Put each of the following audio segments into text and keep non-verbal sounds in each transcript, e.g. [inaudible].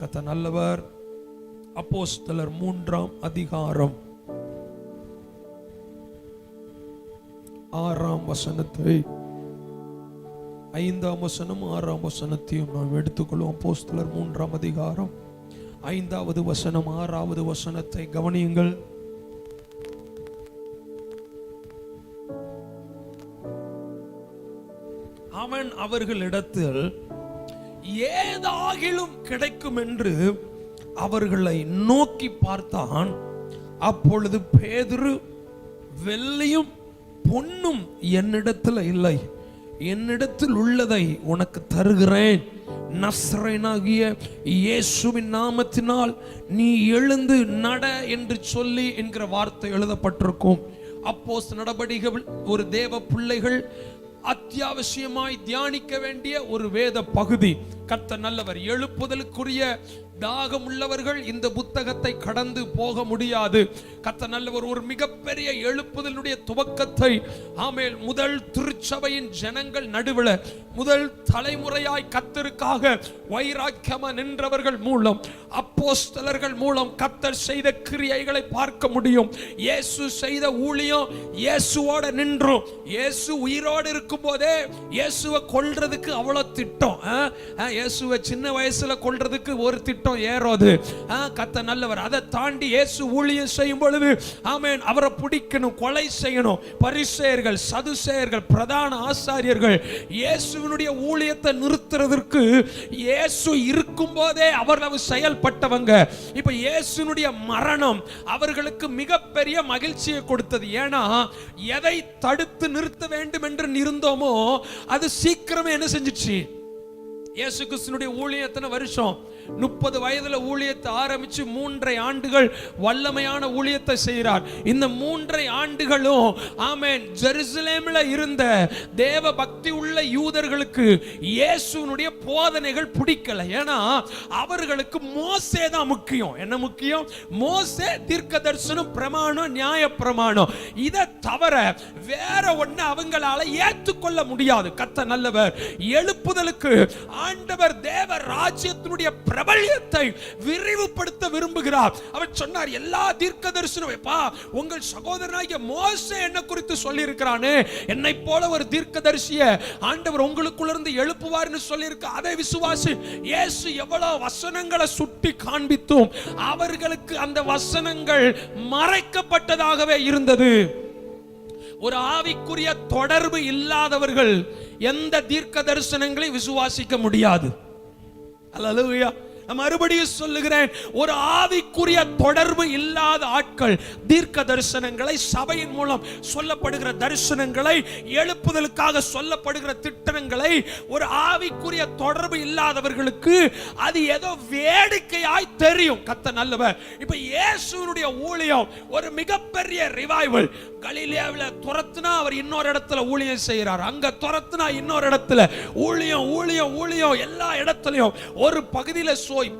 கத்த நல்லவர். அப்போஸ்தலர் மூன்றாம் அதிகாரம். ஆறாம் வசனத்தை ஐந்தாம் வசனம் ஆறாம் வசனத்தையும் நாம் எடுத்துக்கொள்வோம். அப்போஸ்தலர் மூன்றாம் அதிகாரம் ஐந்தாவது வசனம் ஆறாவது வசனத்தை கவனியுங்கள். அவன் அவர்களிடத்தில் ஏதாகிலும் கிடைக்கும் என்று அவர்களை நோக்கி பார்த்தான். அப்பொழுது பேதுரு வெள்ளியும் பொன்னும் என்னிடத்தில் இல்லை. என்னிடத்தில் உள்ளதை உனக்கு தருகிறேன். நஸ்ரனாகிய இயேசுவின் நாமத்தினால் நீ எழுந்து நட என்று சொல்லி என்கிற வார்த்தை எழுதப்பட்டிருக்கும். அப்போஸ் நடபடிகள் ஒரு தேவ பிள்ளைகள் அத்தியாவசியமாய் தியானிக்க வேண்டிய ஒரு வேத பகுதி. கத்த நல்லவர் எழுப்புதலுக்குரிய தாகம் உள்ளவர்கள் இந்த புத்தகத்தை கடந்து போக முடியாது கத்த நல்லவர் ஒரு மிகப்பெரிய எழுப்புதலுடைய துவக்கத்தை ஆமேல் முதல் திருச்சபையின் ஜனங்கள் நடுவில் முதல் தலைமுறையாய் கத்தருக்காக வைராக்கியமா நின்றவர்கள் மூலம் அப்போஸ்தலர்கள் மூலம் கத்தர் செய்த கிரியைகளை பார்க்க முடியும் இயேசு செய்த ஊழியம் இயேசுவோட நின்றும் இயேசு உயிரோடு இருக்கும் போதே இயேசுவை கொல்றதுக்கு அவ்வளோ திட்டம் ஆ? ஆ, இயேசுவை சின்ன வயசுல கொல்றதுக்கு ஒரு திட்டம் ஏறோது. கத்த நல்லவர். அதை தாண்டி இயேசு ஊழியம் செய்யும் பொழுது ஆமேன் அவரை பிடிக்கணும் கொலை செய்யணும். பரிசேயர்கள் சதுசேயர்கள் பிரதான ஆசாரியர்கள் இயேசுவினுடைய ஊழியத்தை நிறுத்துறதற்கு இயேசு இருக்கும் போதே அவர்கள் செயல்பட்டவங்க. இப்ப இயேசுனுடைய மரணம் அவர்களுக்கு மிகப்பெரிய மகிழ்ச்சியை கொடுத்தது. ஏன்னா எதை தடுத்து நிறுத்த வேண்டும் என்று இருந்தோமோ அது சீக்கிரமே என்ன செஞ்சிச்சு? இயேசு கிறிஸ்துனுடைய ஊழியம் எத்தனை வருஷம். முப்பது வயதுல ஊழியத்தை ஆரம்பிச்சு மூன்றை ஆண்டுகள் வல்லமையான ஊழியத்தை செய்கிறார். இந்த மூன்றை ஆண்டுகளும் ஆமென் ஜெருசலேமில் இருந்த தேவ பக்தி உள்ள யூதர்களுக்கு இயேசுனுடைய போதனைகள் பிடிக்கல. ஏன்னா அவர்களுக்கு மோசே தான் முக்கியம். என்ன முக்கியம்? மோசே தீர்க்க தரிசனம் பிரமாணம் நியாய பிரமாணம். இதை தவிர வேற ஒண்ணு அவங்களால ஏற்றுக்கொள்ள முடியாது. கத்த நல்லவர். எழுப்புதலுக்கு ஆண்டவர் தேவ ராஜ்யத்தினுடைய பிரபல்யத்தை விரிவுபடுத்த விரும்புகிறார். அவர் சொன்னார் எல்லா தீர்க்க தரிசனம் எப்பா உங்கள் சகோதரனாகிய மோசே என்ன குறித்து சொல்லி இருக்கிறானே என்னை போல ஒரு தீர்க்கதரிசிய ஆண்டவர் உங்களுக்குள்ள இருந்து எழுப்புவார்னு சொல்லியிருக்க. அதை விசுவாசி இயேசு எவ்வளவு வசனங்களை சுட்டி காண்பித்தும் அவர்களுக்கு அந்த வசனங்கள் மறைக்கப்பட்டதாகவே இருந்தது. ஒரு ஆவிக்குரிய தொடர்பு இல்லாதவர்கள் எந்த தீர்க்க தரிசனங்களை விசுவாசிக்க முடியாது. அல்லேலூயா மறுபடியும் சொல்லுகிறேன் ஒரு ஆவிக்குரிய தொடர்பு இல்லாத ஆட்கள் தீர்க்க தரிசனங்களை சபையின் மூலம் சொல்லப்படுகிற தரிசனங்களை எழுப்புதலுக்காக சொல்லப்படுகிற திட்டங்களை ஒரு ஆவிக்குரிய தொடர்பு இல்லாதவர்களுக்கு அது ஏதோ வேடிக்கையாய் தெரியும். கத்த நல்லவர். இப்ப இயேசுனுடைய ஊழியம் ஒரு மிகப்பெரிய ரிவைவல் கலிலியாவில் துரத்துனா அவர் இன்னொரு இடத்துல ஊழியம் செய்கிறார். அங்க துரத்துனா இன்னொரு இடத்துல ஊழியம் ஊழியம் ஊழியம் எல்லா இடத்துலயும். ஒரு பகுதியில போய்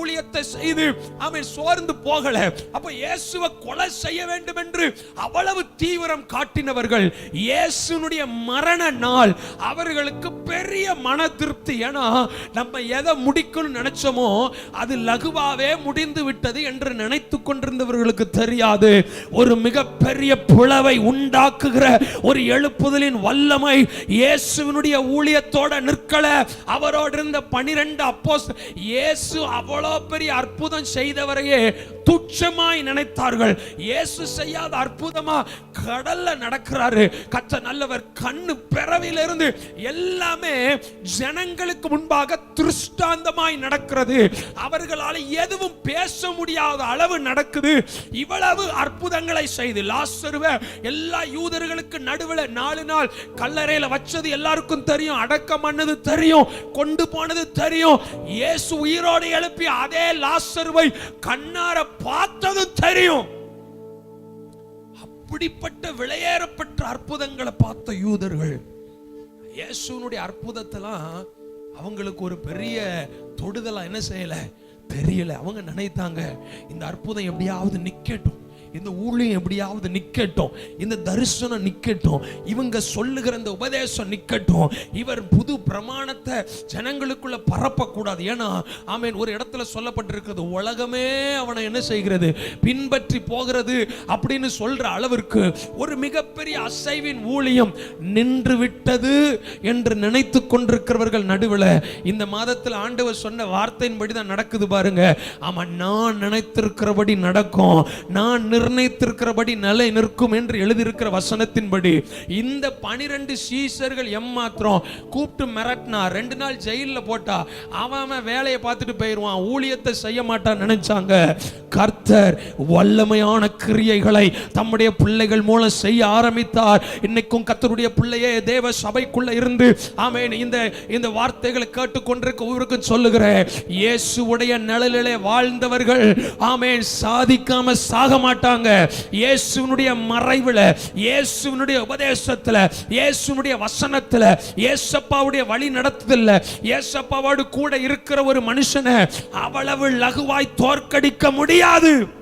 ஊழியத்தை செய்து அவன் சோர்ந்து போகல. அப்ப இயேசுவை கொலை செய்ய வேண்டும் என்று அவ்வளவு தீவிரம் காட்டினவர்கள் இயேசுனுடைய மரண நாள் அவர்களுக்கு பெரிய மன திருப்தி. ஏன்னா நம்ம எதை முடிக்கணும்னு நினைச்சோமோ அது லகுவாவே முடிந்து விட்டது என்று நினைத்து கொண்டிருந்தவர்களுக்கு தெரியாது. ஒரு மிகப்பெரிய பிளவை உண்டாக்குகிற ஒரு எழுப்புதலின் வல்லமை இயேசுவினுடைய ஊழியத்தோட நிற்கல. அவரோடு இருந்த பனிரெண்டு அப்போஸ் ஏ இயேசு அவ்வளோ பெரிய அற்புதம் செய்தவரையே துச்சமாய் நினைத்தார்கள். இயேசு செய்யாத அற்புதமா கடல்ல நடக்கிறாரு. கச்ச நல்லவர் கண்ணு பிறவிலிருந்து எல்லாமே ஜனங்களுக்கு முன்பாக திருஷ்டாந்தமாய் நடக்கிறது. அவர்களால் எதுவும் பேச முடியாத அளவு நடக்குது. இவ்வளவு அற்புதங்களை செய்து லாஸ்டருவ எல்லா யூதர்களுக்கு நடுவில் நாலு நாள் கல்லறையில வச்சது எல்லாருக்கும் தெரியும். அடக்கம் பண்ணது தெரியும். கொண்டு போனது தெரியும். இயேசு உயிரோடு எழுப்பி அதே லாசருவை கண்ணார பார்த்ததும் தெரியும். அப்படிப்பட்ட விளையேறப்பட்ட அற்புதங்களை பார்த்த யூதர்கள் இயேசுனுடைய அற்புதத்தெல்லாம் அவங்களுக்கு ஒரு பெரிய தொடுதலா என்ன செய்யல? தெரியல. அவங்க நினைத்தாங்க இந்த அற்புதம் எப்படியாவது நிக்கட்டும். இந்த ஊழியம் எப்படியாவது நிக்கட்டும். இந்த தரிசனம் நிக்கட்டும். இவங்க சொல்லுகிற இந்த உபதேசம் நிக்கட்டும். இவர் புது பிரமாணத்தை ஜனங்களுக்குள்ள பரப்பக்கூடாது. ஏன்னா ஆமீன் ஒரு இடத்துல சொல்லப்பட்டிருக்கிறது உலகமே அவனை என்ன செய்கிறது? பின்பற்றி போகிறது அப்படின்னு சொல்ற அளவிற்கு ஒரு மிகப்பெரிய அசைவின் ஊழியம் நின்று விட்டது என்று நினைத்து கொண்டிருக்கிறவர்கள் நடுவில். இந்த மாதத்தில் ஆண்டவர் சொன்ன வார்த்தையின்படி தான் நடக்குது பாருங்க. ஆமா நான் நினைத்திருக்கிறபடி நடக்கும். நான் நிர்ணயித்திருக்கிறபடி நிலை நிற்கும் என்று எழுதியிருக்கிற வசனத்தின்படி இந்த பனிரெண்டு சீசர்கள் எம்மாத்திரம் கூப்பிட்டு மிரட்டினா ரெண்டு நாள் ஜெயில்ல போட்டா அவன் வேலையை பார்த்துட்டு போயிடுவான் ஊழியத்தை செய்ய மாட்டான் நினைச்சாங்க. கர்த்தர் வல்லமையான கிரியைகளை தம்முடைய பிள்ளைகள் மூலம் செய்ய ஆரம்பித்தார். இன்னைக்கும் கர்த்தருடைய பிள்ளையே தேவ சபைக்குள்ள இருந்து ஆமென் இந்த இந்த வார்த்தைகளை கேட்டுக்கொண்டிருக்க ஒவ்வொருக்கும் சொல்லுகிறேன். இயேசுடைய நிழலிலே வாழ்ந்தவர்கள் ஆமேன் சாதிக்காம சாக மாட்டாங்க. இயேசுவினுடைய மறைவுல இயேசுவினுடைய உபதேசத்துல இயேசுவினுடைய வசனத்துல இயேசப்பாவுடைய வழி நடத்துதல்ல இயேசப்பாவோடு கூட இருக்கிற ஒரு மனுஷனை அவ்வளவு லகுவாய் தோற்கடிக்க முடியாது.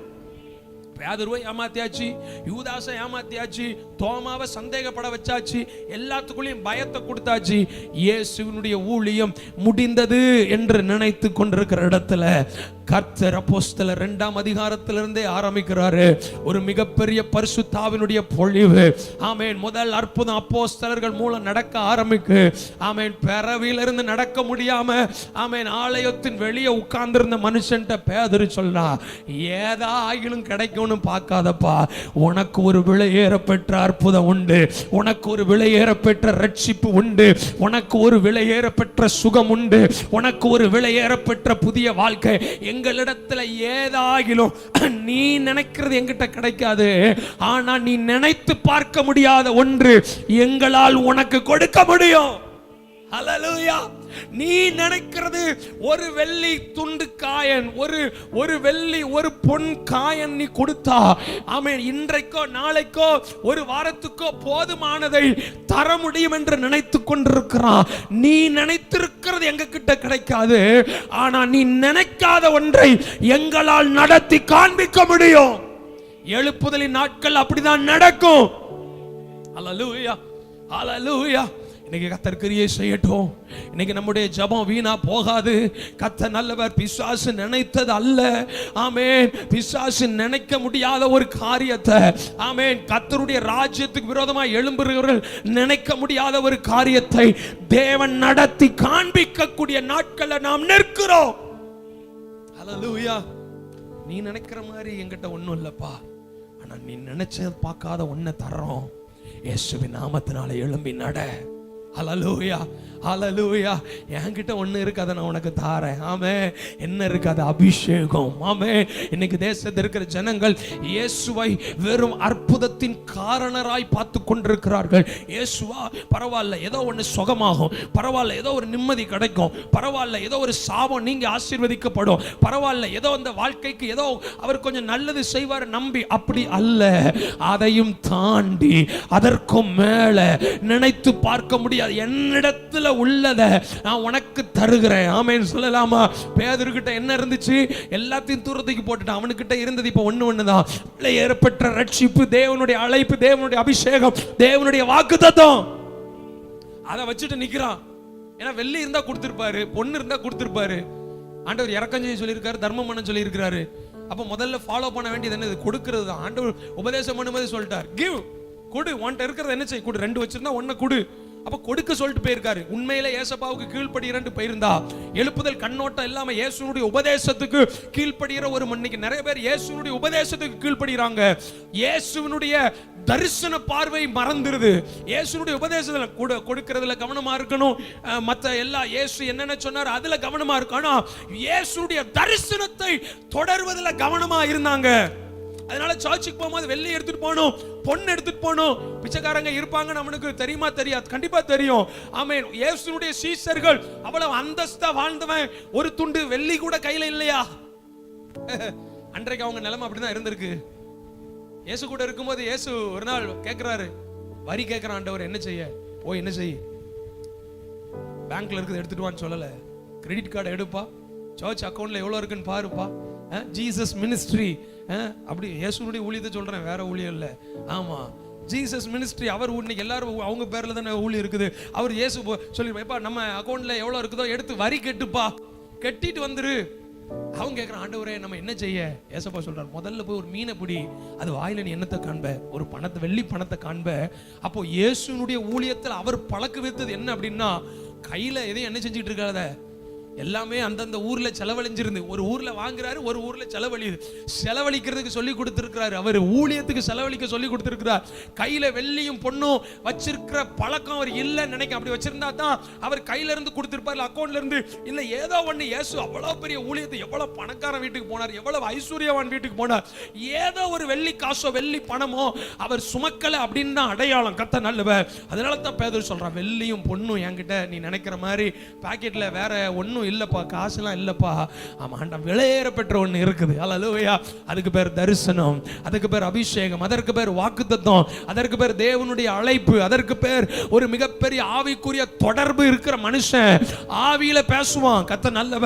பேதுருவை ஏமாத்தியாச்சு யூதாசை ஏமாத்தியாச்சு தோமாவை சந்தேகப்பட வச்சாச்சு எல்லாத்துக்குள்ளேயும் பயத்தை கொடுத்தாச்சு. இயேசுவினுடைய ஊழியம் முடிந்தது என்று நினைத்து கொண்டிருக்கிற இடத்துல கர்த்தர் அப்போஸ்தல ரெண்டாம் அதிகாரத்திலிருந்தே ஆரம்பிக்கிறாரு. ஒரு மிகப்பெரிய பரிசுத்தாவினுடைய பொழிவு. ஆமேன். முதல் அற்புதம் அப்போஸ்தலர்கள் மூலம் நடக்க ஆரம்பிக்கு. ஆமேன். பிறவியிலிருந்து நடக்க முடியாம ஆமேன் ஆலயத்தின் வெளியே உட்கார்ந்திருந்த மனுஷன்ட்ட பேதர் சொல்றா ஏதா ஆகிலும் எவனும் பார்க்காதப்பா. உனக்கு ஒரு விலையேற பெற்ற அற்புதம் உண்டு. உனக்கு ஒரு விலையேற பெற்ற ரட்சிப்பு உண்டு. உனக்கு ஒரு விலையேற பெற்ற சுகம் உண்டு. உனக்கு ஒரு விலையேற பெற்ற புதிய வாழ்க்கை. எங்களிடத்துல ஏதாகிலும் நீ நினைக்கிறது எங்கிட்ட கிடைக்காது. ஆனா நீ நினைத்து பார்க்க முடியாத ஒன்று எங்களால் உனக்கு கொடுக்க முடியும். Hallelujah. நீ நினைக்கிறது ஒரு வெள்ளி துண்டு காயன் ஒரு ஒரு வெள்ளி ஒரு பொன் காயன் நீ கொடுத்தா. ஆமென். இன்றைக்கோ நாளைக்கோ ஒரு வாரத்துக்கோ போதுமானதை தர முடியும் என்று நினைத்து கொண்டிருக்கிறான். நீ நினைத்திருக்கிறது எங்க கிட்ட கிடைக்காது. ஆனா நீ நினைக்காத ஒன்றை எங்களால் நடத்தி காண்பிக்க முடியும். எழுப்புதலின் நாட்கள் அப்படிதான் நடக்கும். ஹalleluya ஹalleluya இன்னைக்கு கத்தர் கிரியை செய்யட்டும். இன்னைக்கு நம்முடைய ஜெபம் வீணா போகாது. கத்த நல்லவர் பிசாசு நினைத்தது அல்ல. ஆமேன். பிசாசு நினைக்க முடியாத ஒரு காரியத்தை. ஆமேன். கத்தருடைய ராஜ்யத்துக்கு விரோதமாக எழும்புகிறவர்கள் நினைக்க முடியாத ஒரு காரியத்தை தேவன் நடத்தி காண்பிக்கக்கூடிய நாட்களை நாம் நிற்கிறோம். ஹalleluya. நீ நினைக்கிற மாதிரி என்கிட்ட ஒன்றும் இல்லைப்பா. ஆனால் நீ நினைச்சது பார்க்காத ஒன்றை தர்றோம். இயேசுவின் நாமத்தினால எழும்பி நட. ஹalleluya ஹalleluya என்கிட்ட ஒன்று இருக்கு அதை நான் உனக்கு தாரேன். ஆமே என்ன இருக்கு அது அபிஷேகம். ஆமே இன்னைக்கு தேசத்தில் இருக்கிற ஜனங்கள் இயேசுவை வெறும் அற்புதத்தின் காரணராய் பார்த்து கொண்டிருக்கிறார்கள். இயேசுவா பரவாயில்ல. ஏதோ ஒன்று சுகமாகும். பரவாயில்ல. ஏதோ ஒரு நிம்மதி கிடைக்கும். பரவாயில்ல. ஏதோ ஒரு சாபம் நீங்கள் ஆசீர்வதிக்கப்படும். பரவாயில்ல. ஏதோ அந்த வாழ்க்கைக்கு ஏதோ அவர் கொஞ்சம் நல்லது செய்வார் நம்பி அப்படி அல்ல. அதையும் தாண்டி அதற்கும் மேலே நினைத்து பார்க்க முடியாது. என்னிடத்தில் உள்ளதை நான் உனக்கு தருகிறேன். ஆமேன்னு சொல்லலாமா? பேதர்கிட்ட என்ன இருந்துச்சு? எல்லாத்தையும் தூரத்துக்கு போட்டுட்டான். அவனுக்கிட்ட இருந்தது இப்போ ஒன்று ஒன்று தான் ஏற்பட்ட ரட்சிப்பு தேவனுடைய அழைப்பு தேவனுடைய அபிஷேகம் தேவனுடைய வாக்கு அதை வச்சுட்டு நிற்கிறான் ஏன்னா வெள்ளி இருந்தா கொடுத்துருப்பாரு பொண்ணு இருந்தா கொடுத்துருப்பாரு. ஆண்டவர் இறக்கம் செய்ய சொல்லியிருக்காரு தர்மம் பண்ண சொல்லியிருக்கிறாரு. அப்போ முதல்ல ஃபாலோ பண்ண வேண்டியது என்னது? கொடுக்கறது தான். ஆண்டவர் உபதேசம் பண்ணும்போது சொல்லிட்டார். கிவ் கொடு. உன்ட்ட இருக்கிறத என்ன செய்ய கொடு. ரெண்டு வச்சிருந்தா ஒன்ன கொடு. அப்ப கொடுக்க சொல்லிட்டு போயிருக்காரு. உண்மையில ஏசப்பாவுக்கு கீழ்ப்படுகிறேன் போயிருந்தா எழுப்புதல் கண்ணோட்டம் இல்லாம இயேசுனுடைய உபதேசத்துக்கு கீழ்ப்படுகிற ஒரு மன்னிக்கு நிறைய பேர் இயேசுனுடைய உபதேசத்துக்கு கீழ்ப்படுகிறாங்க. இயேசுனுடைய தரிசன பார்வை மறந்துருது. இயேசுனுடைய உபதேசத்துல கூட கொடுக்கறதுல கவனமா இருக்கணும். மற்ற மத்த எல்லா இயேசு என்னென்ன சொன்னார் அதுல கவனமா இருக்கணும். இயேசுடைய தரிசனத்தை தொடர்வதுல கவனமா இருந்தாங்க. அதனால சர்ச்சுக்கு போகும்போது வெள்ளி எடுத்துட்டு போகணும் பொண்ணு எடுத்துட்டு போகணும். பிச்சைக்காரங்க இருப்பாங்க நம்மளுக்கு தெரியுமா? தெரியாது. கண்டிப்பா தெரியும். ஆமென். இயேசுனுடைய சீசர்கள் அவ்வளவு அந்தஸ்தா வாழ்ந்தவன். ஒரு துண்டு வெள்ளி கூட கையில இல்லையா? [laughs] அன்றைக்கு அவங்க நிலைமை அப்படிதான் இருந்திருக்கு. இயேசு கூட இருக்கும்போது இயேசு ஒரு நாள் கேட்கிறாரு வரி கேட்கிறான் ஆண்டவர் என்ன செய்ய? ஓ என்ன செய்ய பேங்க்ல இருக்குது எடுத்துட்டு வான்னு சொல்லல. கிரெடிட் கார்டு எடுப்பா. சர்ச் அக்கௌண்ட்ல எவ்வளவு இருக்குன்னு பாருப்பா. Jesus ministry. அப்படி இயேசுனுடைய ஊழியத்தை சொல்கிறேன் வேற ஊழியம் இல்லை. ஆமாம் ஜீசஸ் மினிஸ்ட்ரி அவர் இன்னைக்கு எல்லாரும் அவங்க பேர்ல தானே ஊழியம் இருக்குது. அவர் இயேசு போ- எப்பா நம்ம அக்கௌண்ட்ல எவ்வளோ இருக்குதோ எடுத்து வரி கெட்டுப்பா. கட்டிட்டு வந்துரு. அவங்க கேட்குறான் ஆண்டவரே நம்ம என்ன செய்ய? ஏசப்பா சொல்றாரு முதல்ல போய் ஒரு மீனை பிடி. அது வாயில நீ என்னத்தை காண்ப? ஒரு பணத்தை வெள்ளி பணத்தை காண்ப. அப்போ இயேசுனுடைய ஊழியத்தில் அவர் பழக்க வைத்தது என்ன அப்படின்னா கையில எதையும் என்ன செஞ்சுட்டு இருக்காத. எல்லாமே அந்தந்த ஊரில் செலவழிஞ்சிருந்து ஒரு ஊரில் வாங்குறாரு ஒரு ஊரில் செலவழியுது. செலவழிக்கிறதுக்கு சொல்லி கொடுத்துருக்கிறாரு. அவர் ஊழியத்துக்கு செலவழிக்க சொல்லி கொடுத்துருக்கிறார். கையில் வெள்ளியும் பொண்ணும் வச்சிருக்கிற பழக்கம் அவர் இல்லைன்னு நினைக்க அப்படி வச்சிருந்தா தான் அவர் கையில இருந்து இல்லை அக்கௌண்ட்ல இருந்து. ஏதோ ஒன்று இயேசு அவ்வளோ பெரிய ஊழியத்தை எவ்வளோ பணக்காரன் வீட்டுக்கு போனார் எவ்வளவு ஐஸ்வர்யவான் வீட்டுக்கு போனார். ஏதோ ஒரு வெள்ளி காசோ வெள்ளி பணமோ அவர் சுமக்கலை அப்படின்னு தான் அடையாளம். கத்த நல்லவர். அதனால தான் பேதர் சொல்கிறான் வெள்ளியும் பொண்ணும் என்கிட்ட நீ நினைக்கிற மாதிரி பாக்கெட்டில் வேற ஒன்றும் இல்லைப்பா காசுலாம் இல்லப்பா. ஆமா ஆண்டா விலையேற பெற்ற ஒண்ணு இருக்குது. அல்லேலூயா அதுக்கு பேர் தரிசனம் அதுக்கு பேர் அபிஷேகம் அதற்கு பேர் வாக்குத்தத்தம் அதற்கு பேர் தேவனுடைய அழைப்பு அதற்கு பேர் ஒரு மிகப்பெரிய ஆவிக்குரிய தொடர்பு இருக்கிற மனுஷன். ஆவியில பேசுவான் கத்த நல்லவ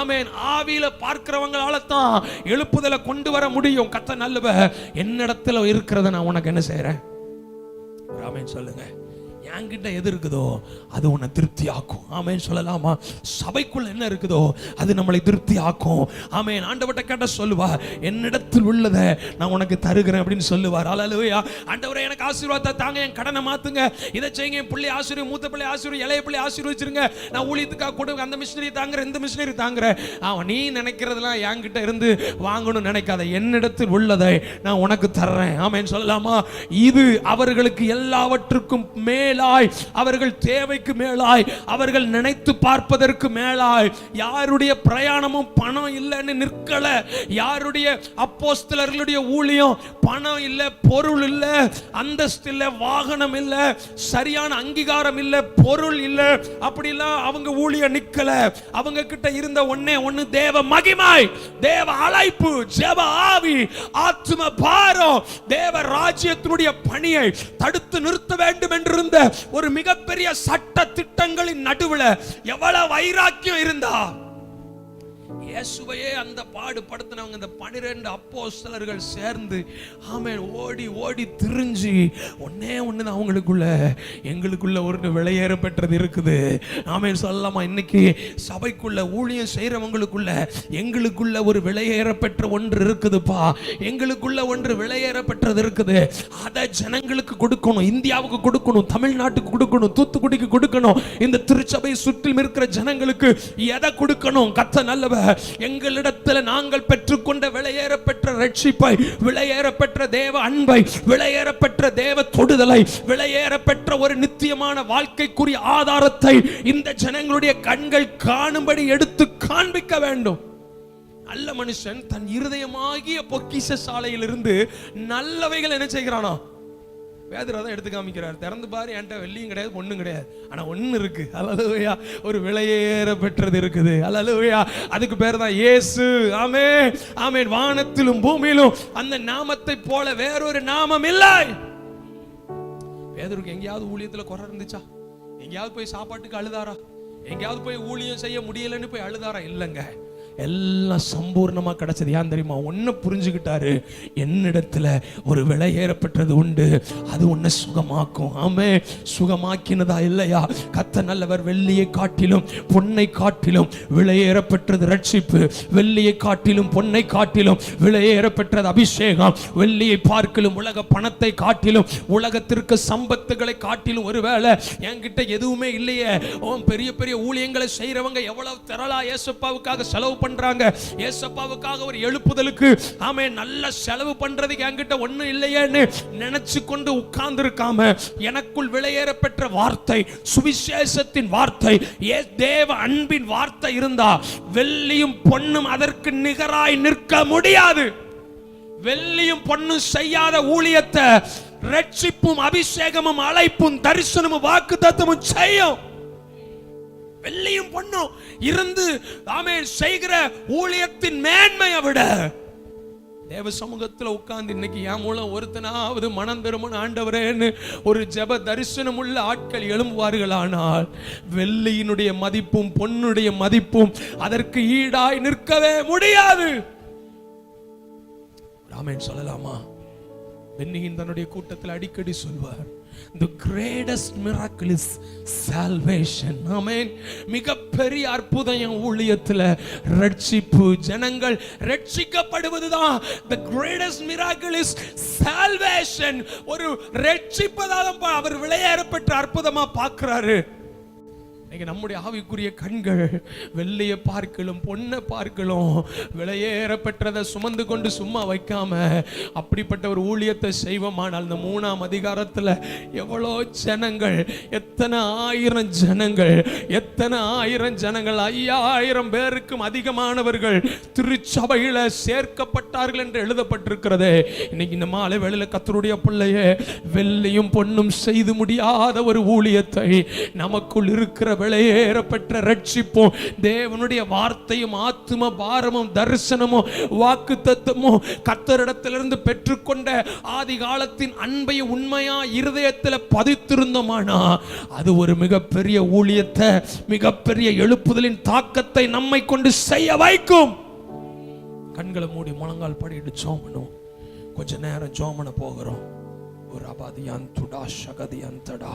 ஆமேன். ஆவியில பார்க்கிறவங்களால தான் எழுப்புதலை கொண்டு வர முடியும் கத்த நல்லவ என்னிடத்துல இருக்கிறத நான் உனக்கு என்ன செய்யறேன் ஆமென் சொல்லுங்க. என்கிட்ட எது இருக்குதோ அது உன்னை திருப்தி ஆக்கும் ஆமேன் சொல்லலாமா? சபைக்குள்ள என்ன இருக்குதோ அது நம்மளை திருப்தி ஆக்கும் ஆமேன். ஆண்டவட்ட கேட்ட சொல்லுவா என்னிடத்தில் உள்ளதை நான் உனக்கு தருகிறேன் அப்படின்னு சொல்லுவார். அலலுவையா ஆண்டவரை எனக்கு ஆசீர்வாதத்தை தாங்க என் கடனை மாத்துங்க. இதை செய்யுங்க. என் பிள்ளை ஆசிரியர் மூத்த பிள்ளை ஆசிரியர் இளைய பிள்ளை ஆசீர்வச்சிருங்க. நான் ஊழியத்துக்காக கொடுங்க அந்த மிஷினரி தாங்குற இந்த மிஷினரி தாங்குற. அவன் நீ நினைக்கிறதெல்லாம் என்கிட்ட இருந்து வாங்கணும்னு நினைக்காத. என்னிடத்தில் உள்ளதை நான் உனக்கு தர்றேன். ஆமேன்னு சொல்லலாமா? இது அவர்களுக்கு எல்லாவற்றுக்கும் மேலாய். அவர்கள் தேவைக்கு மேலாய். அவர்கள் நினைத்து பார்ப்பதற்கு மேலாய். யாருடைய பிரயாணமும் பணம் இல்லைன்னு நிற்கல. யாருடைய அப்போஸ்தலர்களுடைய ஊழியம் பணம் இல்லை பொருள் இல்லை அந்தஸ்து இல்ல வாகனம் இல்லை சரியான அங்கீகாரம் இல்லை பொருள் இல்ல. அப்படிலாம் அவங்க ஊழியம் நிக்கல அவங்க கிட்ட இருந்த ஒண்ணே ஒண்ணு தேவ மகிமாய் தேவ அழைப்பு ஜெப ஆவி ஆத்ம பாரம் தேவ ராஜ்யத்தினுடைய பணியை தடுத்து நிறுத்த வேண்டும் என்றிருந்த ஒரு மிகப்பெரிய சட்ட திட்டங்களின் நடுவுல எவ்வளவு வைராக்கியம் இருந்தா இயேசுவையே அந்த பாடுபடுத்தினவங்க இந்த பனிரெண்டு சிலர்கள் சேர்ந்து ஆமே ஓடி ஓடி திரிஞ்சு ஒன்னே ஒன்று தான் அவங்களுக்குள்ள எங்களுக்குள்ள ஒரு விலையேற பெற்றது இருக்குது. ஆமே சொல்லலாமா? இன்னைக்கு சபைக்குள்ள ஊழியம் செய்கிறவங்களுக்குள்ள எங்களுக்குள்ள ஒரு விலையேற பெற்ற ஒன்று இருக்குதுப்பா. எங்களுக்குள்ள ஒன்று விலையேற பெற்றது இருக்குது. அதை ஜனங்களுக்கு கொடுக்கணும் இந்தியாவுக்கு கொடுக்கணும் தமிழ்நாட்டுக்கு கொடுக்கணும் தூத்துக்குடிக்கு கொடுக்கணும். இந்த திருச்சபை சுற்றிலும் இருக்கிற ஜனங்களுக்கு எதை கொடுக்கணும்? கத்த நல்லவ எங்களிடத்தில் நாங்கள் பெற்றுக்கொண்ட விலையேற பெற்ற ரட்சிப்பை விலையேற பெற்ற தேவ அன்பை விலையேற பெற்ற தேவ தொடுதலை விலையேற பெற்ற ஒரு நித்தியமான வாழ்க்கைக்குரிய ஆதாரத்தை இந்த ஜனங்களுடைய கண்கள் காணும்படி எடுத்து காண்பிக்க வேண்டும். நல்ல மனுஷன் தன் இருதயமாகிய பொக்கிஷ சாலையிலிருந்து நல்லவைகள் என்ன செய்கிறானா? பேதரா தான் எடுத்து காமிக்கிறார். திறந்து பாரு என்கிட்ட வெள்ளியும் கிடையாது ஒண்ணும் கிடையாது. ஆனா ஒண்ணு இருக்கு. அலலுவையா ஒரு விலையேற பெற்றது இருக்குது. அலலுவையா அதுக்கு பேர் தான் இயேசு. ஆமே ஆமே வானத்திலும் பூமியிலும் அந்த நாமத்தை போல வேறொரு நாமம் இல்லை. பேதருக்கு எங்கேயாவது ஊழியத்துல குறை இருந்துச்சா? எங்கேயாவது போய் சாப்பாட்டுக்கு அழுதாரா? எங்கேயாவது போய் ஊழியம் செய்ய முடியலன்னு போய் அழுதாரா? இல்லைங்க. எல்லாம் சம்பூர்ணமாக கிடச்சது. ஏன் தெரியுமா? ஒன்று புரிஞ்சுக்கிட்டாரு என்னிடத்துல ஒரு விலை ஏறப்பட்டது உண்டு. அது ஒன்று சுகமாக்கும். ஆமே சுகமாக்கினதா இல்லையா? கத்த நல்லவர் வெள்ளியை காட்டிலும் பொன்னை காட்டிலும் விலையேறப்பெற்றது ரட்சிப்பு. வெள்ளியை காட்டிலும் பொன்னை காட்டிலும் விலையேறப்பெற்றது அபிஷேகம். வெள்ளியை பார்க்கலும் உலக பணத்தை காட்டிலும் உலகத்திற்கு சம்பத்துகளை காட்டிலும் ஒருவேளை என்கிட்ட எதுவுமே இல்லையே. பெரிய பெரிய ஊழியங்களை செய்கிறவங்க எவ்வளவு திரளா ஏசப்பாவுக்காக செலவு பண்றாங்க. ஏசப்பாவுக்காக ஒரு எழுப்புதலுக்கு ஆமே நல்ல செலவு பண்றதுக்கு என்கிட்ட ஒண்ணும் இல்லையேன்னு நினைச்சு கொண்டு உட்கார்ந்து இருக்காம எனக்குள் விலையேற பெற்ற வார்த்தை சுவிசேஷத்தின் வார்த்தை ஏ தேவ அன்பின் வார்த்தை இருந்தா வெள்ளியும் பொண்ணும் அதற்கு நிகராய் நிற்க முடியாது. வெள்ளியும் பொண்ணும் செய்யாத ஊழியத்தை ரட்சிப்பும் அபிஷேகமும் அழைப்பும் தரிசனமும் வாக்கு தத்துவமும் செய்யும். வெள்ளையும் பொண்ணும் இருந்து ஆமே செய்கிற ஊழியத்தின் மேன்மையை விட தேவ சமூகத்தில் உட்கார்ந்து இன்னைக்கு என் மூலம் ஒருத்தனாவது மனம் பெருமன் ஆண்டவரேன்னு ஒரு ஜெப தரிசனம் உள்ள ஆட்கள் எழும்புவார்களானால் வெள்ளியினுடைய மதிப்பும் பொன்னுடைய மதிப்பும் அதற்கு ஈடாய் நிற்கவே முடியாது. ராமேன் சொல்லலாமா? பென்னியின் தன்னுடைய கூட்டத்தில் அடிக்கடி சொல்வார் the greatest miracle is salvation amen மிகப்பெரிய அற்புதம் என் ஊழியத்தில். ரட்சிப்பு ஜனங்கள் ரட்சிக்கப்படுவதுதான். The greatest miracle is salvation ஒரு ரட்சிப்பதான் அவர் விளையாடப்பட்ட அற்புதமாக பார்க்குறாரு. இன்னைக்கு நம்முடைய ஆவிக்குரிய கண்கள் வெள்ளையை பார்க்கலும் பொண்ணை பார்க்கலும் விலையேறப்பெற்றதை சுமந்து கொண்டு சும்மா வைக்காம அப்படிப்பட்ட ஒரு ஊழியத்தை செய்வோமானால் அந்த மூணாம் அதிகாரத்தில் எவ்வளோ ஜனங்கள் எத்தனை ஆயிரம் ஜனங்கள் எத்தனை ஆயிரம் ஜனங்கள் ஐயாயிரம் பேருக்கும் அதிகமானவர்கள் திருச்சபையில் சேர்க்கப்பட்டார்கள் என்று எழுதப்பட்டிருக்கிறது. இன்னைக்கு இந்த மாலை வேளையில் கத்தருடைய பிள்ளையே வெள்ளையும் பொண்ணும் செய்து முடியாத ஒரு ஊழியத்தை நமக்குள் இருக்கிற விலையேறப்பெற்ற ரட்சிப்பும் தேவனுடைய வார்த்தையும் ஆத்தும பாரமும் தரிசனமும் வாக்கு தத்துவமும் கத்தரிடத்திலிருந்து பெற்றுக்கொண்ட ஆதி காலத்தின் அன்பை உண்மையா இருதயத்தில் பதித்திருந்தோமானா? அது ஒரு மிகப்பெரிய ஊழியத்தை மிகப்பெரிய எழுப்புதலின் தாக்கத்தை நம்மை கொண்டு செய்ய வைக்கும். கண்களை மூடி முழங்கால் படிட்டு சோமனும் கொஞ்ச நேரம் சோமனை போகிறோம். ஒரு அபாதியான் துடா சகதி அந்தடா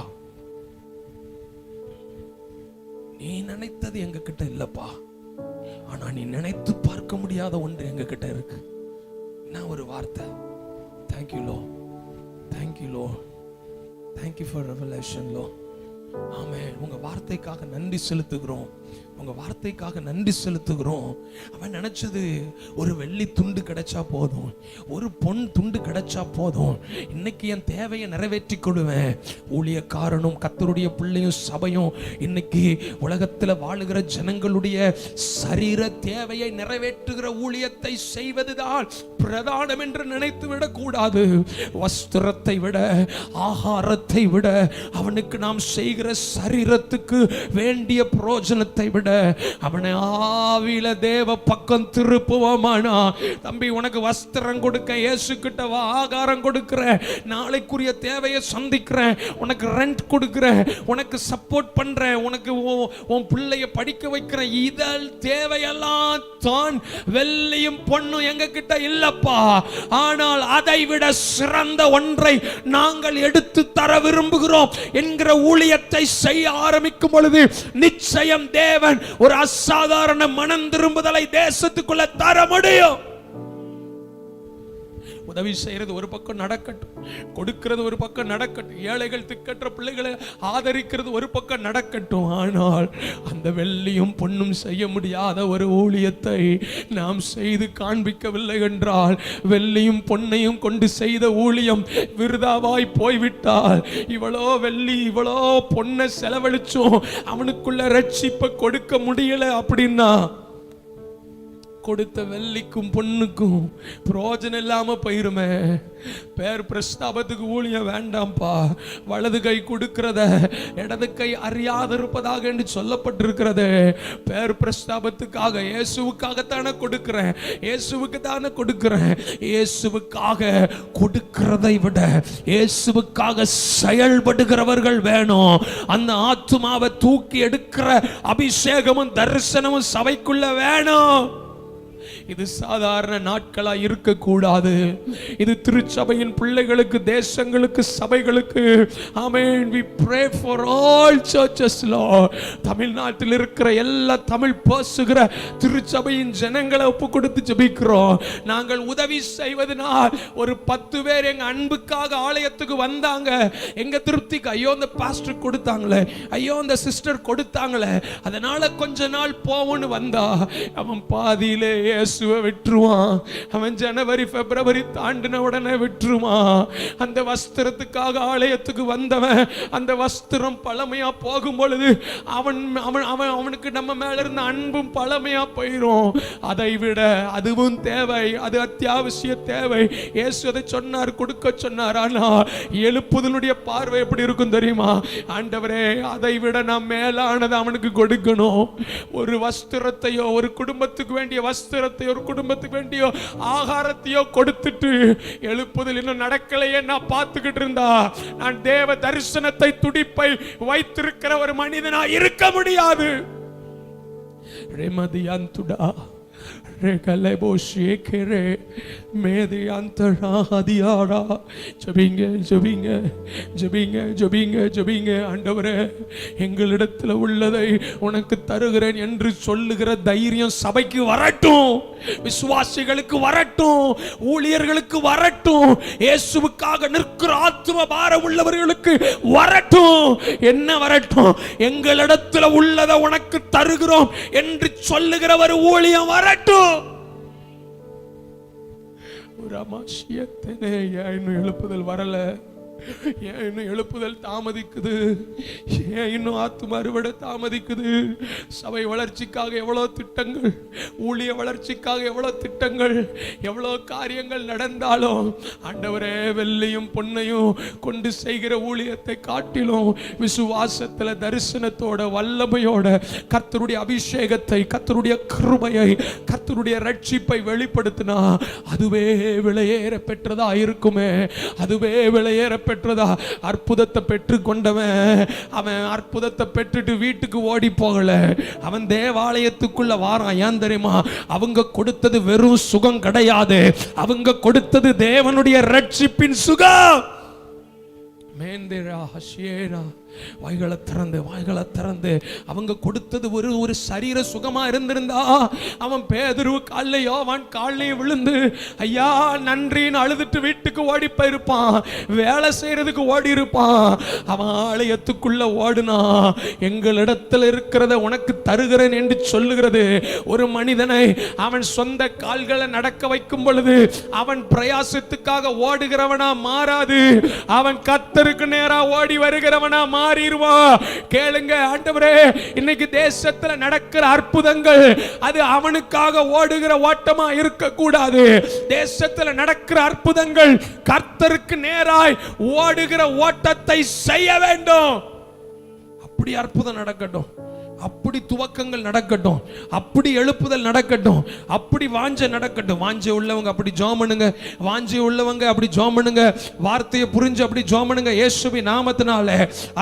நீ நினைத்தது எங்க கிட்ட இல்லப்பா. ஆனா நீ நினைத்து பார்க்க முடியாத ஒன்று எங்க கிட்ட இருக்கு. என்ன ஒரு வார்த்தை. Thank you lord thank you lord thank you for revelation lord ஆமே உங்க வார்த்தைக்காக நன்றி செலுத்துகிறோம். உங்க வார்த்தைக்காக நன்றி செலுத்துகிறோம். அவன் நினைச்சது ஒரு வெள்ளி துண்டு கிடைச்சா போதும். ஒரு பொன் துண்டு கிடைச்சா போதும். இன்னைக்கு என் தேவையை நிறைவேற்றி கொடுவேன் ஊழியக்காரனும் கத்தருடைய பிள்ளையும் சபையும் இன்னைக்கு உலகத்தில் வாழுகிற ஜனங்களுடைய சரீர தேவையை நிறைவேற்றுகிற ஊழியத்தை செய்வதுதான் பிரதானம் என்று நினைத்து விடக்கூடாது. வஸ்திரத்தை விட ஆகாரத்தை விட அவனுக்கு நாம் செய்கிற சரீரத்துக்கு வேண்டிய புரோஜனத்தை விட அவனை ஆவில தேவ பக்கம் திருப்புவோமானா? தம்பி உனக்கு வஸ்திரம் கொடுக்க இயேசு கிட்ட வா ஆகாரம் கொடுக்கிற நாளைக்குரிய தேவையை சந்திக்கிறேன் உனக்கு ரெண்ட் கொடுக்குறேன் உனக்கு சப்போர்ட் பண்றேன் உனக்கு உன்- உன் பிள்ளைய படிக்க வைக்கிறேன் இதழ் தேவையெல்லாம் தான் வெள்ளியும் பொண்ணும் எங்க கிட்ட அப்பா ஆனால் அதை விட சிறந்த ஒன்றை நாங்கள் எடுத்து தர விரும்புகிறோம் என்கிற ஊழியத்தை செய்ய ஆரம்பிக்கும் பொழுது நிச்சயம் தேவன் ஒரு அசாதாரண மனம் திரும்புதலை தேசத்துக்குள்ள தர முடியும். உதவி செய்கிறது ஒரு பக்கம் நடக்கட்டும் கொடுக்கிறது ஒரு பக்கம் நடக்கட்டும் ஏழைகள் திக்கற்ற பிள்ளைகளை ஆதரிக்கிறது ஒரு பக்கம் நடக்கட்டும். ஆனால் அந்த வெள்ளியும் பொண்ணும் செய்ய முடியாத ஒரு ஊழியத்தை நாம் செய்து காண்பிக்கவில்லை என்றால் வெள்ளியும் பொன்னையும் கொண்டு செய்த ஊழியம் விருதாவாய் போய்விட்டால் இவ்வளோ வெள்ளி இவ்வளோ பொண்ணை செலவழிச்சோம் அவனுக்குள்ள ரட்சிப்பை கொடுக்க முடியல அப்படின்னா கொடுத்த வெள்ளிக்கும் பொண்ணுக்கும் பிரோஜனம் இல்லாமல் போயிருமே. பேர் பிரஸ்தாபத்துக்கு ஊழியம் வேண்டாம்ப்பா. வலது கை கொடுக்கிறத இடது கை அறியாது இருப்பதாக என்று சொல்லப்பட்டிருக்கிறது. பேர் பிரஸ்தாபத்துக்காக இயேசுவுக்காகத்தானே கொடுக்கிறேன். இயேசுவுக்கு தானே கொடுக்கிறேன். இயேசுவுக்காக கொடுக்கிறதை விட இயேசுவுக்காக செயல்படுகிறவர்கள் வேணும். அந்த ஆத்துமாவை தூக்கி எடுக்கிற அபிஷேகமும் தரிசனமும் சபைக்குள்ள வேணும். இது சாதாரண நாட்களா இருக்கக்கூடாது. இது திருச்சபையின் பிள்ளைகளுக்கு தேசங்களுக்கு சபைகளுக்கு. Amen we pray for all churches lord. தமிழ்நாட்டில் இருக்கிற எல்லா தமிழ் பேசுகிற திருச்சபையின் ஜனங்களை ஒப்பு கொடுத்து ஜெபிக்கிறோம். நாங்கள் உதவி செய்வதனால் ஒரு பத்து பேர் எங்க அன்புக்காக ஆலயத்துக்கு வந்தாங்க. எங்க திருப்திக்கு ஐயோ இந்த பாஸ்டர் கொடுத்தாங்களே. ஐயோ இந்த சிஸ்டர் கொடுத்தாங்களே. அதனால கொஞ்ச நாள் போவோன்னு வந்தா அவன் பாதியிலே இயேசுவை விட்டுருவான் அவன் ஜனவரி பிப்ரவரி தாண்டின உடனே விட்டுருவான் அந்த வஸ்திரத்துக்காக ஆலயத்துக்கு வந்தவன் அந்த வஸ்திரம் பழமையா போகும் பொழுது அவன் அவன் அவன் அவனுக்கு நம்ம மேல இருந்த அன்பும் பழமையா போயிரும். அதை விட அதுவும் தேவை அது அத்தியாவசிய தேவை. இயேசு அதை சொன்னார் கொடுக்க சொன்னார். ஆனா எழுப்புதலுடைய பார்வை எப்படி இருக்கும் தெரியுமா? ஆண்டவரே அதை விட நான் மேலானதை அவனுக்கு கொடுக்கணும். ஒரு வஸ்திரத்தையோ ஒரு குடும்பத்துக்கு வேண்டிய வஸ்திரத்தையோ ஒரு குடும்பத்துக்கு வேண்டிய ஆகாரத்தையோ கொடுத்துட்டு எழுப்புதல் இன்னும் நடக்கலையே நான் பார்த்துக்கிட்டு இருந்தா. நான் தேவ தரிசனத்தை துடிப்பை வைத்திருக்கிற ஒரு மனிதனா இருக்க முடியாது. ரெமதியந்துடா. போஷே ஷேக்கரே மேதை அந்தரா அதியாரா ஜபிங்க ஜபிங்க ஜபிங்க ஜபிங்க ஜபிங்க. ஆண்டவரே எங்களிடத்தில் உள்ளதை உனக்கு தருகிறேன் என்று சொல்லுகிற தைரியம் சபைக்கு வரட்டும். விசுவாசிகளுக்கு வரட்டும். ஊழியர்களுக்கு வரட்டும். இயேசுவுக்காக நிற்கிற ஆத்தும பாரம் உள்ளவர்களுக்கு வரட்டும். என்ன வரட்டும்? எங்களிடத்தில் உள்ளதை உனக்கு தருகிறோம் என்று சொல்லுகிற ஒரு ஊழியம் வரட்டும். ஒரு அமாசியத்தினே ஏன் இன்னும் எழுப்புதல் வரல? ஏன் இன்னும் எழுப்புதல் தாமதிக்குது? ஏன் இன்னும் ஆத்தும அறுவடை தாமதிக்குது? சபை வளர்ச்சிக்காக எவ்வளோ திட்டங்கள்? ஊழிய வளர்ச்சிக்காக எவ்வளோ திட்டங்கள்? எவ்வளோ காரியங்கள் நடந்தாலும் ஆண்டவரே வெள்ளையும் பொன்னையும் கொண்டு செய்கிற ஊழியத்தை காட்டிலும் விசுவாசத்துல தரிசனத்தோட வல்லமையோட கத்தருடைய அபிஷேகத்தை கத்தருடைய கிருபையை கத்தருடைய ரட்சிப்பை வெளிப்படுத்தினா அதுவே விலையேற பெற்றதா இருக்குமே? அதுவே விலையேற பெற்றதா? அற்புதத்தை பெற்று கொண்டவன். அவன் அற்புதத்தை பெற்றுட்டு வீட்டுக்கு ஓடி போகல. அவன் தேவாலயத்துக்குள்ள வாரான். ஏன் தெரியுமா? அவங்க கொடுத்தது வெறும் சுகம் கிடையாது. அவங்க கொடுத்தது தேவனுடைய ரட்சிப்பின் சுகம். மேந்திரா ஹஷேனா வாய்களை திறந்து வாய்களை திறந்து. அவங்க கொடுத்தது ஒரு ஒரு சரீர சுகமா இருந்திருந்தா அவன் பேதருவு காலையோ அவன் காலையும் விழுந்து ஐயா நன்றின்னு அழுதுட்டு வீட்டுக்கு ஓடி போயிருப்பான் வேலை செய்யறதுக்கு ஓடி இருப்பான். அவன் ஆலயத்துக்குள்ள ஓடுனா எங்களிடத்தில் இருக்கிறத உனக்கு தருகிறேன் என்று சொல்லுகிறது. ஒரு மனிதனை அவன் சொந்த கால்களை நடக்க வைக்கும் பொழுது அவன் பிரயாசத்துக்காக ஓடுகிறவனா மாறாது. அவன் கத்தருக்கு நேரா ஓடி வருகிறவனா மாறிடுவோம் கேளுங்க ஆண்டவரே இன்னைக்கு தேசத்துல நடக்கிற அற்புதங்கள் அது அவனுக்காக ஓடுகிற ஓட்டமா இருக்க கூடாது தேசத்துல நடக்கிற அற்புதங்கள் கர்த்தருக்கு நேராய் ஓடுகிற ஓட்டத்தை செய்ய வேண்டும். அப்படி அற்புதம் நடக்கட்டும். அப்படி துவக்கங்கள் நடக்கட்டும் அப்படி எழுப்புதல் நடக்கட்டும் அப்படி வாஞ்ச நடக்கட்டும். வாஞ்சை உள்ளவங்க அப்படி ஜோம் பண்ணுங்க வாஞ்சை உள்ளவங்க அப்படி ஜோம் பண்ணுங்க வார்த்தையை புரிஞ்சு அப்படி ஜோம் பண்ணுங்க இயேசுவி நாமத்தினால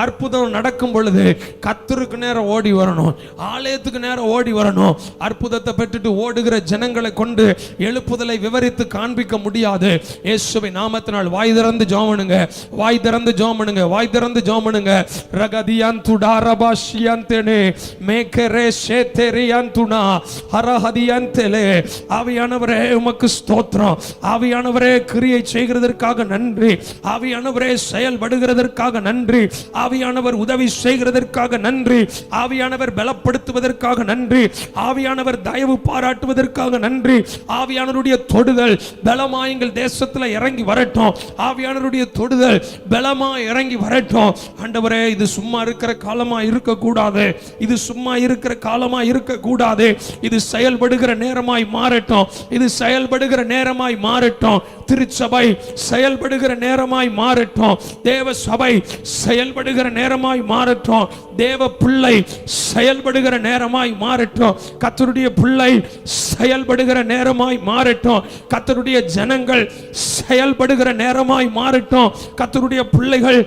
அற்புதம் நடக்கும் பொழுது கத்தருக்கு நேரம் ஓடி வரணும் ஆலயத்துக்கு நேரம் ஓடி வரணும். அற்புதத்தை பெற்றுட்டு ஓடுகிற ஜனங்களை கொண்டு எழுப்புதலை விவரித்து காண்பிக்க முடியாது. இயேசுபி நாமத்தினால் வாய் திறந்து ஜோம் பண்ணுங்க வாய் திறந்து ஜோம் பண்ணுங்க வாய் திறந்து ஜோம் பண்ணுங்க ரகதியான் துடாரபாஷியாந்தேனே மேக்கரே சேத்தேரியாந்துனா ஹரஹதியாந்தேலே ஆவியானவரே உமக்கு ஸ்தோத்திரம். ஆவியானவரே கிரியை செய்கிறதற்காக நன்றி. ஆவியானவரே செயல்படுகிறதற்காக நன்றி. ஆவியானவர் உதவி செய்கிறதற்காக நன்றி. ஆவியானவர் பலப்படுத்துவதற்காக நன்றி. ஆவியானவர் தயவு பாராட்டுவதற்காக நன்றி. ஆவியானவருடைய தொடுதல் பலமா எங்கள் தேசத்துல இறங்கி வரட்டும். ஆவியானவருடைய தொடுதல் பலமா இறங்கி வரட்டும். ஆண்டவரே இது சும்மா இருக்கிற காலமா இருக்கக்கூடாது. இது சும்மா இருக்கிற காலமா இருக்க கூடாது இது செயல்படுகிற நேரமாய் மாறட்டும். இது செயல்படுகிற நேரமாய் மாறட்டும். திருச்சபை செயல்படுகிற நேரமாய் மாறட்டும். தேவ சபை செயல்படுகிற நேரமாய் மாறட்டும். தேவ பிள்ளை செயல்படுகிற நேரமாய் மாறட்டும். கத்தருடைய பிள்ளை செயல்படுகிற நேரமாய் மாறட்டும். கத்தருடைய ஜனங்கள் செயல்படுகிற நேரமாய் மாறட்டும். கத்தருடைய பிள்ளைகள்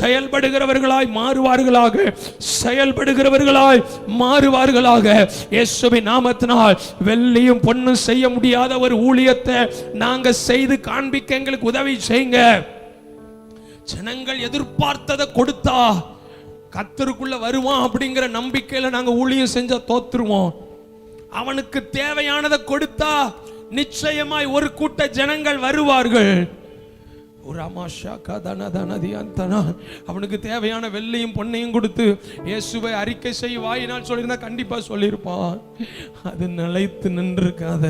செயல்படுகிறவர்களாய் மாறுவார்களாக. செயல்படுகிறவர்களாய் மாறுவார்களாக. இயேசுவின் நாமத்தினால் வெள்ளியும் பொண்ணும் செய்ய முடியாத ஒரு ஊழியத்தை நாங்க செய்து காண்பிக்க எங்களுக்கு உதவி செய்யுங்க. ஜனங்கள் எதிர்பார்த்ததை கொடுத்தா கத்தருக்குள்ள வருவான் அப்படிங்கிற நம்பிக்கையில நாங்க ஊழியம் செஞ்சா தோத்துருவோம். அவனுக்கு தேவையானதை கொடுத்தா நிச்சயமாய் ஒரு கூட்ட ஜனங்கள் வருவார்கள். அவனுக்கு தேவையான வெள்ளையும் பொன்னையும் கொடுத்து இயேசுவை அறிக்கை செய்ய வாயினால் சொல்லியிருந்தா கண்டிப்பா சொல்லியிருப்பான். அது நிலைத்து நின்றிருக்காத.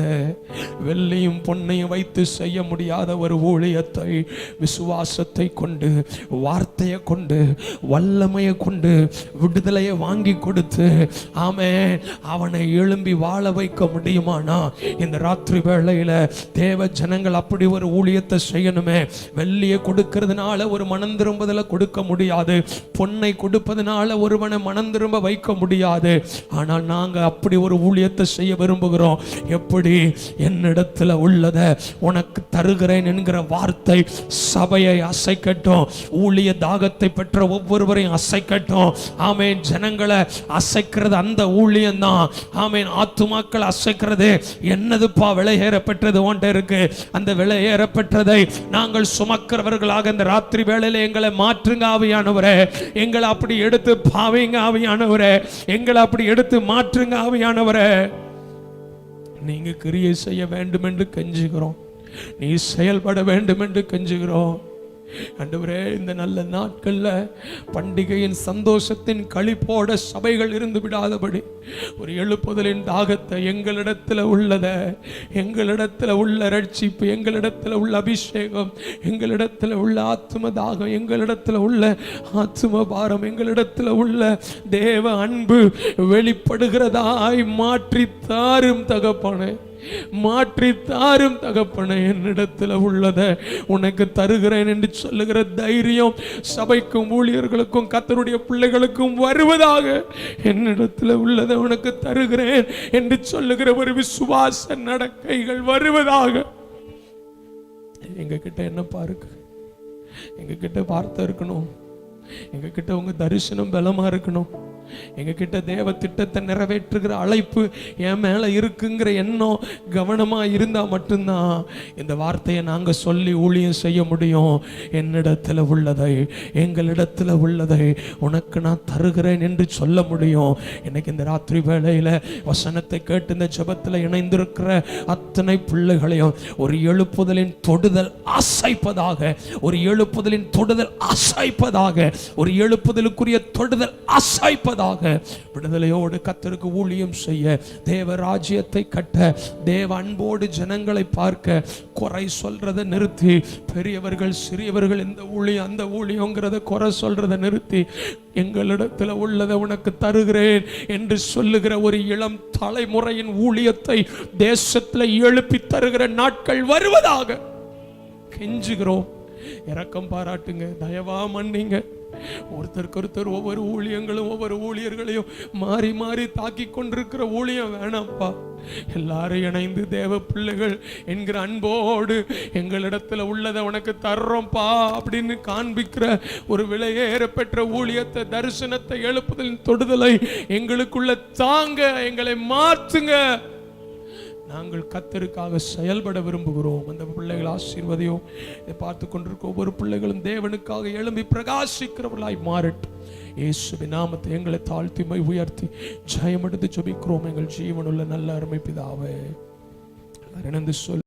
வெள்ளையும் பொன்னையும் வைத்து செய்ய முடியாத ஒரு ஊழியத்தை விசுவாசத்தை கொண்டு வார்த்தையை கொண்டு வல்லமையை கொண்டு விடுதலையை வாங்கி கொடுத்து ஆமே அவனை எழும்பி வாழ வைக்க முடியுமானா? இந்த ராத்திரி வேளையில தேவ ஜனங்கள் அப்படி ஒரு ஊழியத்தை செய்யணுமே. வெள்ளியை கொடுக்கறதுனால ஒரு மனம் திரும்புதல கொடுக்க முடியாது. பொன்னை கொடுப்பதனால ஒருவனை மனம் திரும்ப வைக்க முடியாது. ஆனால் நாங்க அப்படி ஒரு ஊழியத்தை செய்ய விரும்புகிறோம். எப்படி? என்னிடத்துல உள்ளதை உனக்கு தருகிறேன் என்கிற வார்த்தை சபையை அசைக்கட்டும். ஊழிய தாகத்தை பெற்ற ஒவ்வொருவரையும் அசைக்கட்டும். ஆமேன். ஜனங்களை அசைக்கிறது அந்த ஊழியம் தான் ஆத்துமாக்கள் அசைக்கிறது. என்னதுப்பா விலை ஏறப்பெற்றது? ஒன்று இருக்கு. அந்த விலை ஏறப்பெற்றதை நாங்கள் சுமக்கிறவர்களாக இந்த ராத்திரி வேளையில் எங்களை மாற்றுங்க ஆவியானவரே. எங்களை அப்படி எடுத்து பாவிங்க ஆவியானவரே. எங்களை அப்படி எடுத்து மாற்றுங்க ஆவியானவரே. நீங்க கிரியை செய்ய வேண்டும் என்று கெஞ்சுகிறோம். நீ செயல்பட வேண்டும் என்று கெஞ்சுகிறோம். ஆண்டவரே இந்த நல்ல நாட்கள்ல பண்டிகையின் சந்தோஷத்தின் களிப்போட சபைகள் இருந்து விடாதபடி ஒரு எழுப்புதலின் தாகத்தை எங்களிடத்துல உள்ளத எங்களிடத்துல உள்ள ரட்சிப்பு எங்களிடத்துல உள்ள அபிஷேகம் எங்களிடத்துல உள்ள ஆத்ம தாகம் எங்களிடத்துல உள்ள ஆத்ம பாரம் எங்களிடத்துல உள்ள தேவ அன்பு வெளிப்படுகிறதாய் மாற்றி தாரும் தகப்பானே. மாற்றி தாரும் தகப்பனை என்னிடத்தில் உள்ளதை உனக்கு தருகிறேன் என்று சொல்லுகிற தைரியம் சபைக்கும் ஊழியர்களுக்கும் கத்தருடைய பிள்ளைகளுக்கும் வருவதாக என்னிடத்தில் உள்ளதை உனக்கு தருகிறேன் என்று சொல்லுகிற ஒரு விசுவாச நடக்கைகள் வருவதாக. எங்க கிட்ட பாருக்கு? எங்ககிட்ட வார்த்தை இருக்கணும். எங்க கிட்ட உங்க தரிசனம் பலமா இருக்கணும். எங்ககிட்ட தேவ திட்டத்தை நிறைவேற்றுகிற அழைப்பு என் மேல இருக்குங்கிற எண்ணம் கவனமா இருந்தா மட்டும்தான். இந்த வார்த்தையை நாங்க சொல்லி ஊழியம் செய்ய முடியும். என்னிடத்துல உள்ளதை எங்களிடத்தில் உள்ளதை உனக்கு நான் தருகிறேன் என்று சொல்ல முடியும். இன்னைக்கு இந்த ராத்திரி வேளையில வசனத்தை கேட்டு இந்த ஜபத்தில் இணைந்திருக்கிற அத்தனை பிள்ளைகளையும் ஒரு எழுப்புதலின் தொடுதல் அசைப்பதாக ஒரு எழுப்புதலின் தொடுதல் அசைப்பதாக ஒரு எழுப்புதலுக்குரிய தொடுதல் அசைப்பதாக விடுதலையோடு கத்தருக்கு ஊழியம் செய்ய தேவ ராஜ்யத்தை கட்ட தேவ அன்போடு ஜனங்களை பார்க்க குறை சொல்றதை நிறுத்தி பெரியவர்கள் சிறியவர்கள் இந்த ஊழியம் அந்த ஊழியங்கிறத குறை சொல்றதை நிறுத்தி எங்களிடத்தில் உள்ளதை உனக்கு தருகிறேன் என்று சொல்லுகிற ஒரு இளம் தலைமுறையின் ஊழியத்தை தேசத்தில் எழுப்பி தருகிற நாட்கள் வருவதாக கெஞ்சுகிறோம். இரக்கம் பாராட்டுங்க தயவா மன்னிங்க. ஒருத்தருக்கு ஒருத்தர் ஒவ்வொரு ஊழியங்களும் ஒவ்வொரு ஊழியர்களையும் மாறி மாறி தாக்கி கொண்டிருக்கிற ஊழியம் வேணாம்ப்பா. எல்லாரும் இணைந்து தேவ பிள்ளைகள் என்கிற அன்போடு எங்களிடத்துல உள்ளதை உனக்கு தர்றோம்ப்பா அப்படின்னு காண்பிக்கிற ஒரு விலையேற பெற்ற ஊழியத்தை தரிசனத்தை எழுப்புதலின் தொடுதலை எங்களுக்குள்ள தாங்க எங்களை மாற்றுங்க. நாங்கள் கத்தருக்காக செயல்பட விரும்புகிறோம். அந்த பிள்ளைகள் ஆசீர்வதையும். இதை பார்த்து கொண்டிருக்க ஒவ்வொரு பிள்ளைகளும் தேவனுக்காக எழும்பி பிரகாசிக்கிறவர்களாய் மாறட்டும். இயேசுவின் நாமத்தை எங்களை தாழ்த்திமை உயர்த்தி ஜெயமெடுத்து ஜபிக்கிறோம். எங்கள் ஜீவனுள்ள நல்ல அருமை பிதாவே. இணைந்து சொல்